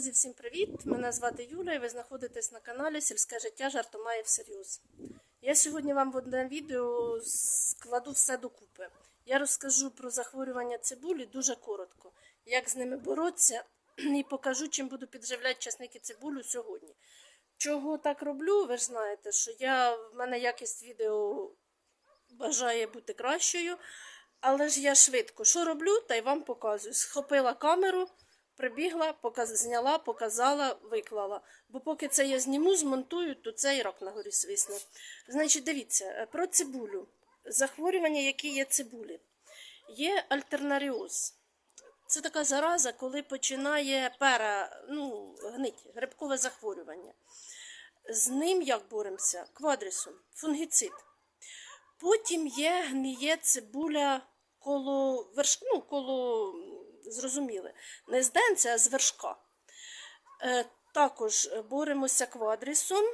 Друзі, всім привіт! Мене звати Юля і ви знаходитесь на каналі Сільське життя жартомає всерйоз. Я сьогодні вам в одне відео складу все докупи. Я розкажу про захворювання цибулі дуже коротко, як з ними боротися, і покажу, чим буду підживляти часники цибулю сьогодні. Чого так роблю, ви ж знаєте, що я, в мене якість відео бажає бути кращою, але ж я швидко що роблю, та й вам показую. Схопила камеру. Прибігла, показ... зняла, показала, виклала. Бо поки це я зніму, змонтую, то цей рак на горі свисне. Значить, дивіться, е, про цибулю. Захворювання, які є цибулі. Є альтернаріоз. Це така зараза, коли починає пера ну, гнить, грибкове захворювання. З ним як боремося? Квадрісом, фунгіцид. Потім є гниє цибуля коло верш... ну, коло зрозуміли, не з денця, а з вершка. Е, також боремося квадрісом.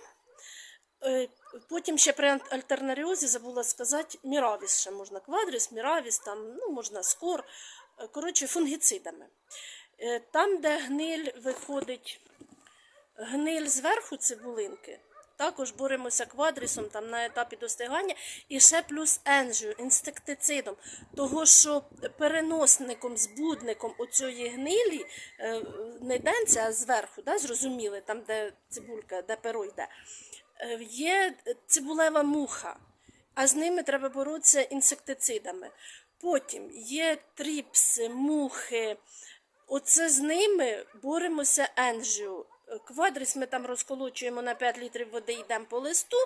Е, потім ще при альтернаріозі забула сказати, міравіс ще можна квадріс, міравіс, там, ну, можна скор, е, коротше, фунгіцидами. Там, де гниль виходить, гниль зверху цибулинки, також боремося квадрісом там на етапі достигання і ще плюс енжію, інсектицидом. Того, що переносником, збудником оцієї гнилі е, не денця, а зверху, да, зрозуміли, там, де цибулька, де перо йде, е, є цибулева муха, а з ними треба боротися інсектицидами. Потім є тріпси, мухи. Оце з ними боремося енжію. Квадріс ми там розколочуємо на 5 літрів води, йдемо по листу,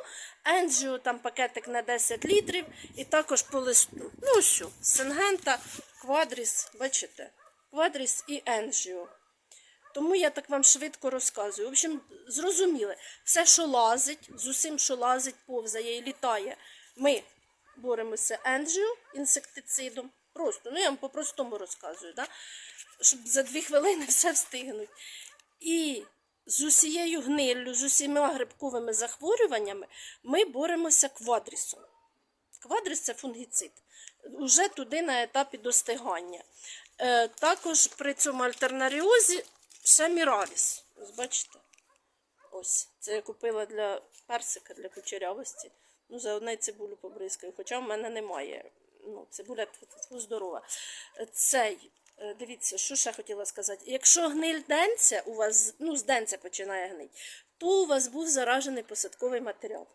енджіо там пакетик на 10 літрів і також по листу. Ну ось, сингента, квадріс, бачите, квадріс і енджіо. Тому я так вам швидко розказую. В общем, зрозуміли, все, що лазить, з усім, що лазить, повзає і літає, ми боремося енджіо, інсектицидом. Просто, ну я вам по-простому розказую, да? щоб за дві хвилини все встигнуть. І з усією гниллю, з усіма грибковими захворюваннями ми боремося квадрісом. Квадріс це фунгіцид. Уже туди на етапі достигання. Е, також при цьому альтернаріозі ще міравіс. Ось бачите? Ось, це я купила для персика, для кучерявості. Ну, за одне цибулю побризкаю, хоча в мене немає. Ну, цибуля здорова. Цей Дивіться, що ще хотіла сказати. Якщо гниль денця у вас, ну, з денця починає гнить, то у вас був заражений посадковий матеріал.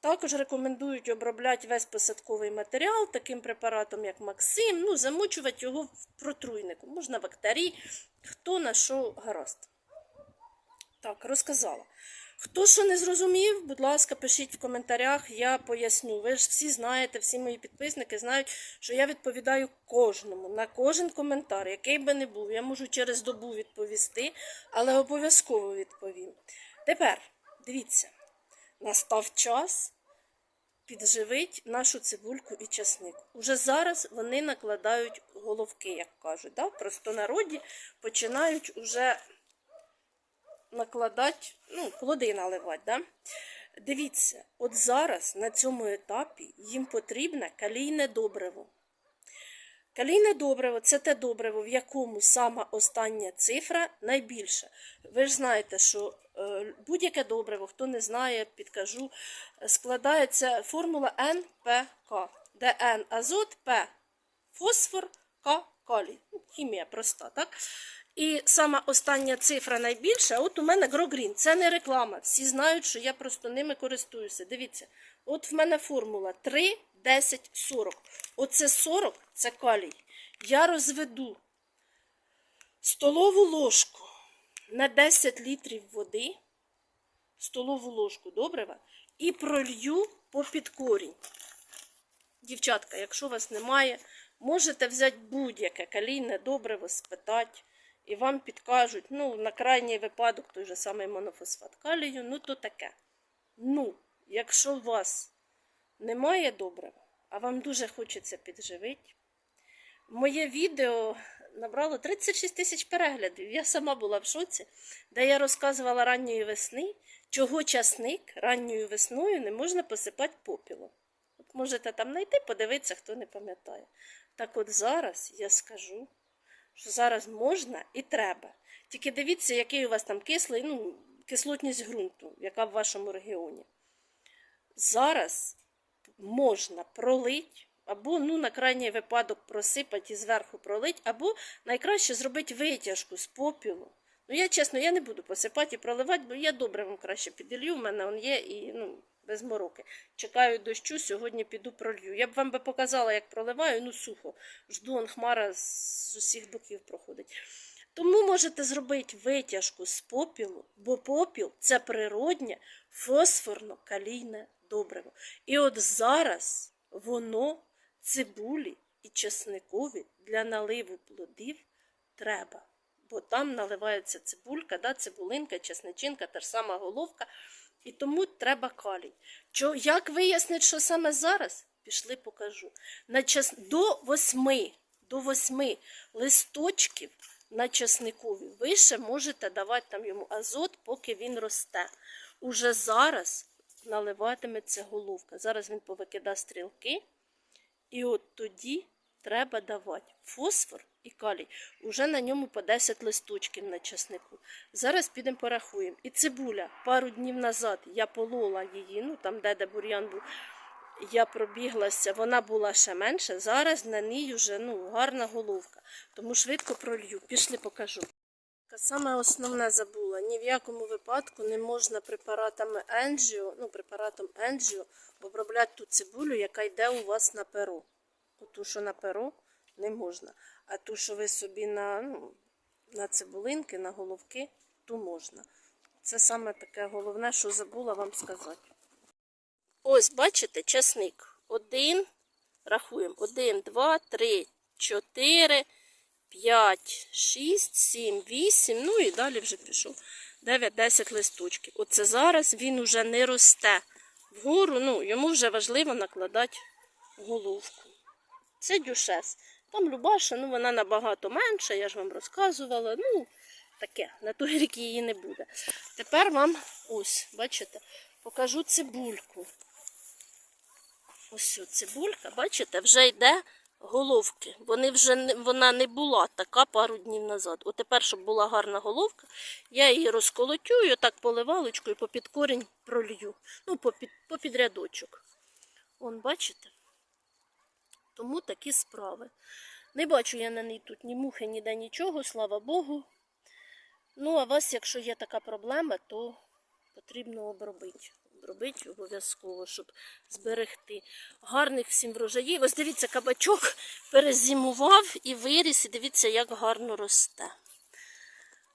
Також рекомендують обробляти весь посадковий матеріал таким препаратом, як Максим, ну, замочувати його в протруйнику. Можна бактерій, хто на що гаразд. Так, розказала. Хто що не зрозумів, будь ласка, пишіть в коментарях, я поясню. Ви ж всі знаєте, всі мої підписники знають, що я відповідаю кожному на кожен коментар, який би не був. Я можу через добу відповісти, але обов'язково відповім. Тепер, дивіться, настав час підживити нашу цибульку і часник. Уже зараз вони накладають головки, як кажуть. Да? В простонароді починають уже накладати, ну, плоди наливати. Да? Дивіться, от зараз на цьому етапі їм потрібне калійне добриво. Калійне добриво це те добриво, в якому сама остання цифра найбільша. Ви ж знаєте, що е, будь-яке добриво, хто не знає, підкажу, складається формула НПК, де Н азот, П фосфор, К калій. Ну, Хімія проста, так? І сама остання цифра найбільша, от у мене Грогрін. Це не реклама. Всі знають, що я просто ними користуюся. Дивіться, от в мене формула 3, 10, 40. Оце 40 це калій. Я розведу столову ложку на 10 літрів води, столову ложку добрива, і пролью попід корінь. Дівчатка, якщо у вас немає, можете взяти будь-яке калійне добриво, спитати. І вам підкажуть, ну, на крайній випадок той же самий монофосфат калію, ну то таке. Ну, якщо у вас немає добрива, а вам дуже хочеться підживити, моє відео набрало 36 тисяч переглядів. Я сама була в шоці, де я розказувала ранньої весни, чого часник ранньою весною не можна посипати попілом. От можете там знайти, подивитися, хто не пам'ятає. Так от зараз я скажу що зараз можна і треба. Тільки дивіться, який у вас там кислий, ну, кислотність ґрунту, яка в вашому регіоні. Зараз можна пролить, або ну, на крайній випадок просипати і зверху пролить, або найкраще зробити витяжку з попілу. Ну, я чесно, я не буду посипати і проливати, бо я добре вам краще піділью, в мене он є і ну, без мороки. Чекаю дощу, сьогодні піду пролью. Я б вам би показала, як проливаю, ну сухо. Жду, он хмара з усіх боків проходить. Тому можете зробити витяжку з попілу, бо попіл це природнє фосфорно-калійне добриво. І от зараз воно цибулі і чесникові для наливу плодів треба. Бо там наливається цибулька, да, цибулинка, чесничинка, та ж сама головка. І тому треба калій. Чо, як вияснити, що саме зараз? Пішли покажу. На час... До восьми, до восьми листочків на часникові ви ще можете давати там йому азот, поки він росте. Уже зараз наливатиметься головка. Зараз він повикидає стрілки. І от тоді треба давати фосфор і калій. Уже на ньому по 10 листочків на часнику. Зараз підемо порахуємо. І цибуля пару днів назад я полола її, ну там де, де бур'ян був. Я пробіглася, вона була ще менша. Зараз на ній вже ну, гарна головка. Тому швидко пролью. Пішли покажу. Саме основне забула. Ні в якому випадку не можна препаратами Енджіо, ну, препаратом Енджіо обробляти ту цибулю, яка йде у вас на перо. Ту, що на перо, не можна. А ту, що ви собі на, ну, на цибулинки, на головки, ту можна. Це саме таке головне, що забула вам сказати. Ось, бачите, часник. Один, рахуємо. Один, два, три, чотири, п'ять, шість, сім, вісім. Ну і далі вже пішов. Дев'ять, десять листочків. Оце зараз він уже не росте вгору. Ну, йому вже важливо накладати головку. Це дюшес. Там Любаша, ну вона набагато менша, я ж вам розказувала. Ну, таке, на той рік її не буде. Тепер вам ось, бачите, покажу цибульку. Ось цибулька, бачите, вже йде головки. Вони вже вона не була така пару днів назад. От тепер, щоб була гарна головка, я її розколотюю, так поливалочкою попід корінь пролью. Ну, попід, попід рядочок. Вон, бачите? Тому такі справи. Не бачу я на ній тут ні мухи, ніде нічого, слава Богу. Ну, а вас, якщо є така проблема, то потрібно обробити. Обробити обов'язково, щоб зберегти. Гарних всім врожаїв. Ось дивіться, кабачок перезимував і виріс, і дивіться, як гарно росте.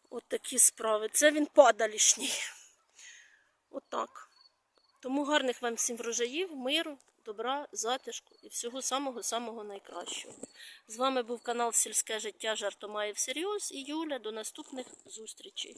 От такі справи. Це він падалішній. Отак. Тому гарних вам всім врожаїв, миру, добра, затишку і всього самого-самого найкращого. З вами був канал Сільське життя Жартомаєв Серйоз і Юля. До наступних зустрічей.